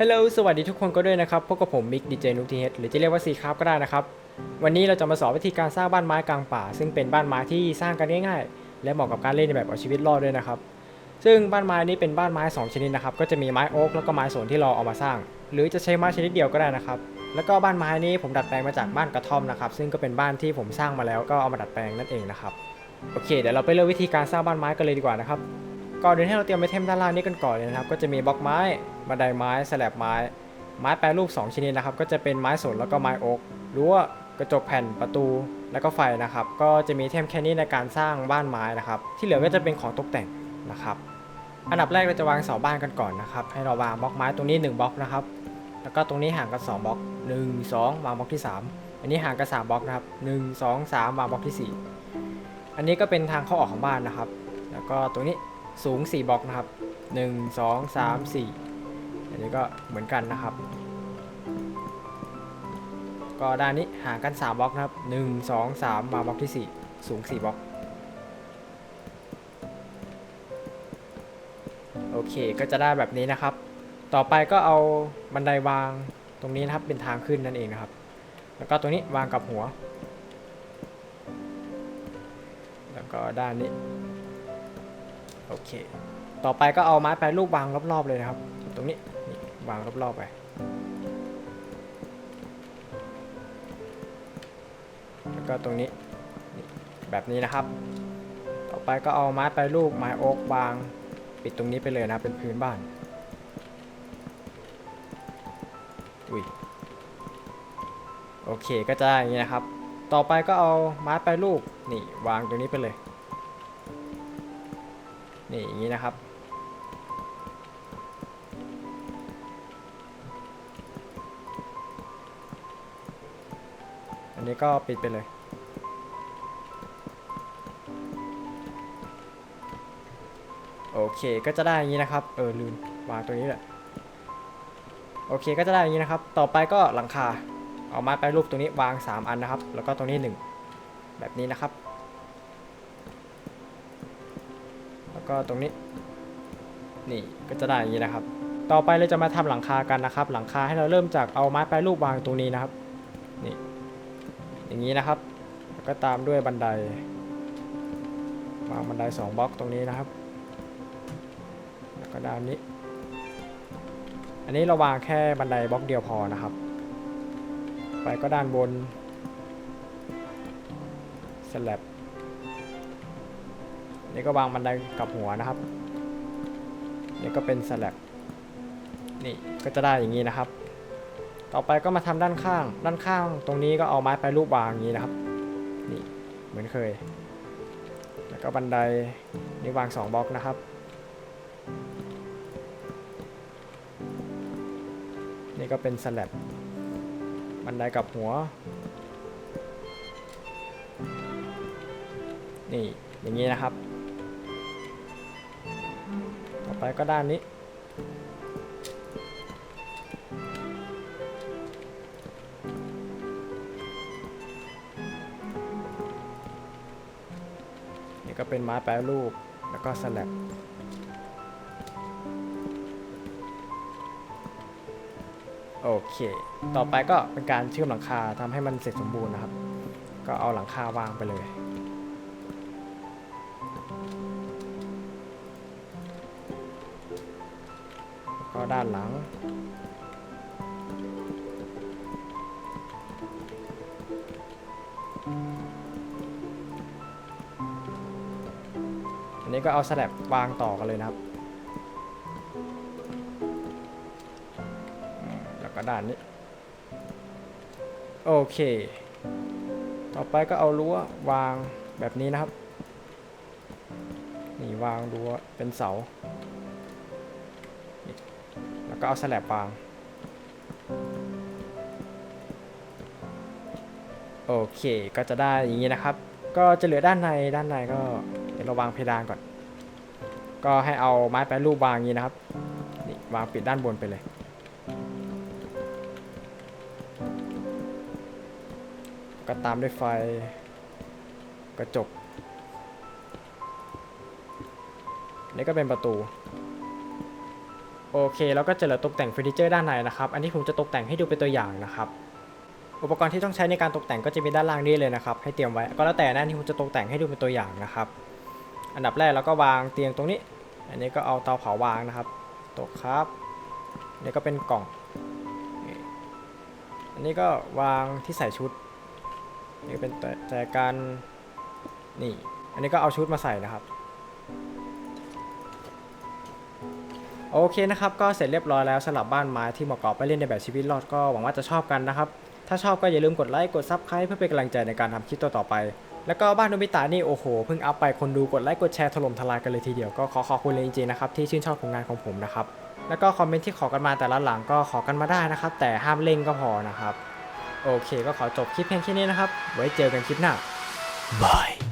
ฮัลโหลสวัสดีทุกคนก็ด้วยนะครับ พบกับผมมิกดีเจนุกทีเฮดหรือจะเรียกว่าซีคราฟก็ได้นะครับ วันนี้เราจะมาสอนวิธีการสร้างบ้านไม้กลางป่า ซึ่งเป็นบ้านไม้ที่สร้างกันง่ายๆ และเหมาะกับการเล่นในแบบเอาชีวิตรอดด้วยนะครับ ซึ่งบ้านไม้นี้เป็นบ้านไม้ 2 ชนิดนะครับ ก็จะมีไม้โอ๊กแล้วก็ไม้สนที่เราเอามาสร้าง หรือจะใช้ไม้ชนิดเดียวก็ได้นะครับ แล้วก็บ้านไม้นี้ผมดัดแปลงมาจากบ้านกระท่อมนะครับ ซึ่งก็เป็นบ้านที่ผมสร้างมาแล้วก็เอามาดัดแปลงนั่นเองนะครับ โอเค เดี๋ยวเราไปเริ่มวิธีการสร้างบ้านไม้กันเลยดีกว่านะครับ ก่อนอื่นให้เราเตรียมไอเทมด้านล่างนี้กันก่อนเลยนะครับ ก็จะมีบล็อกไม้บันไดไม้สแลบไม้ ไม้แปรรูป 2 ชนิดนะครับ ก็จะเป็นไม้สนแล้วก็ไม้อกรั้วกระจกแผ่นประตูแล้วก็ไฟนะครับ ก็จะมีเทมแค่นี้ในการสร้างบ้านไม้นะครับ ที่เหลือก็จะเป็นของตกแต่งนะครับ อันดับแรกเราจะวางเสาบ้านกันก่อนนะครับ ให้เราวางบล็อกไม้ตรงนี้ 1บล็อกนะครับ แล้วก็ตรงนี้ห่างกัน 2บล็อก1 2 วางบล็อกที่ 3 อันนี้ห่างกัน3บล็อกนะครับ 1 2 3 วางบล็อกที่ 4 อันนี้ก็เป็นทางเข้าออกของบ้านนะครับ แล้วก็ตรงนี้ สูง 4บล็อกนะครับ 1 2 3 4 อันนี้ก็เหมือนกันนะครับ ก็ด้านนี้ห่างกัน 3บล็อกนะครับ 1 2 3 มาบล็อกที่ 4 สูง 4บล็อก โอเคก็จะได้แบบนี้นะครับ ต่อไปก็เอาบันไดวางตรงนี้นะครับเป็นทางขึ้นนั่นเองนะครับ แล้วก็ตรงนี้วางกับหัว แล้วก็ด้านนี้ โอเค ต่อไปก็เอาไม้แปรรูปวางรอบๆเลยนะครับ ตรงนี้นี่วางรอบๆไปแล้วก็ตรงนี้นี่แบบนี้นะครับ ต่อไปก็เอาไม้แปรรูปไม้โอ๊กวางปิดตรงนี้ไปเลยนะเป็นพื้นบ้านอุ้ยโอเคก็จะได้อย่างนี้นะครับ ต่อไปก็เอาไม้แปรรูปนี่วางตรงนี้ไปเลย นี่อย่างนี้นะครับ อันนี้ก็ปิดไปเลย โอเคก็จะได้อย่างนี้นะครับ เออลืมวางตรงนี้แหละโอเคก็จะได้อย่างนี้นะครับ ต่อไปก็หลังคา เอาไม้แปรรูปตรงนี้วาง 3 อันนะครับ แล้วก็ตรงนี้ 1 แบบนี้นะครับ ก็ตรงนี้ นี่ก็จะได้อย่างนี้นะครับ ต่อไปเราจะมาทำหลังคากันนะครับ หลังคาให้เราเริ่มจากเอาไม้แปรรูปวางตรงนี้นะครับ นี่ อย่างนี้นะครับ แล้วก็ตามด้วยบันได วางบันได2บล็อกตรงนี้นะครับ แล้วก็ด้านนี้ อันนี้เราวางแค่บันไดบล็อกเดียวพอนะครับ ไปก็ด้านบนสลับ นี่ก็วางบันไดกับหัวนะครับ นี่ก็เป็นสลับนี่ก็จะได้อย่างนี้นะครับ ต่อไปก็มาทำด้านข้าง ด้านข้างตรงนี้ก็เอาไม้ไปรูปวางอย่างนี้นะครับ นี่เหมือนเคย แล้วก็บันไดนี่วาง2บล็อกนะครับ นี่ก็เป็นสลับบันไดกับหัว นี่อย่างนี้นะครับ ไปก็ด้านนี้ นี่ก็เป็นไม้แปรรูป แล้วก็สลับโอเค ต่อไปก็เป็นการเชื่อมหลังคาทำให้มันเสร็จสมบูรณ์นะครับ ก็เอาหลังคาวางไปเลย ด้านหลัง อันนี้ก็เอาสแลบวางต่อกันเลยนะครับ แล้วก็ด้านนี้ โอเค ต่อไปก็เอารั้ววางแบบนี้นะครับ นี่วางรั้วเป็นเสา ก็เอาสแลบวาง โอเค ก็จะได้อย่างนี้นะครับ ก็จะเหลือด้านในด้านในก็เดี๋ยวเราวางเพดานก่อน ก็ให้เอาไม้แปรรูปวางอย่างนี้นะครับ นี่วางปิดด้านบนไปเลย ก็ตามด้วยไฟกระจกนี่ก็เป็นประตู โอเคแล้วก็จะเหลือตกแต่งเฟอร์นิเจอร์ด้านในนะครับ อันนี้ผมจะตกแต่งให้ดูเป็นตัวอย่างนะครับอุปกรณ์ที่ต้องใช้ในการตกแต่งก็จะมีด้านล่างนี้เลยนะครับ ให้เตรียมไว้ก็แล้วแต่นะที่ผมจะตกแต่งให้ดูเป็นตัวอย่างนะครับ อันดับแรกเราก็วางเตียงตรงนี้ อันนี้ก็เอาเตาเผาวางนะครับตกครับนี่ก็เป็นกล่อง อันนี้ก็วางที่ใส่ชุดนี่เป็นแต่แต่การนี่ อันนี้ก็เอาชุดมาใส่นะครับ โอเคนะครับก็เสร็จเรียบร้อยแล้วสำหรับบ้านไม้ที่เหมาะกับไปเล่นในแบบชีวิตรอดก็หวังว่าจะชอบกันนะครับ ถ้าชอบก็อย่าลืมกดไลค์กดซับสไครป์เพื่อเป็นกำลังใจในการทำคลิปต่อๆไป แล้วก็บ้านโนบิตะนี่โอ้โหเพิ่งอัพไปคนดูกดไลค์กดแชร์ถล่มทลายกันเลยทีเดียวก็ขอขอบคุณเลยจริงๆนะครับที่ชื่นชอบผลงานของผมนะครับแล้วก็คอมเมนต์ที่ขอกันมาแต่ละหลังก็ขอกันมาได้นะครับ แต่ห้ามเล่งก็พอนะครับ โอเค ก็ขอจบคลิปเพียงแค่นี้นะครับ ไว้เจอกันคลิปหน้า Bye.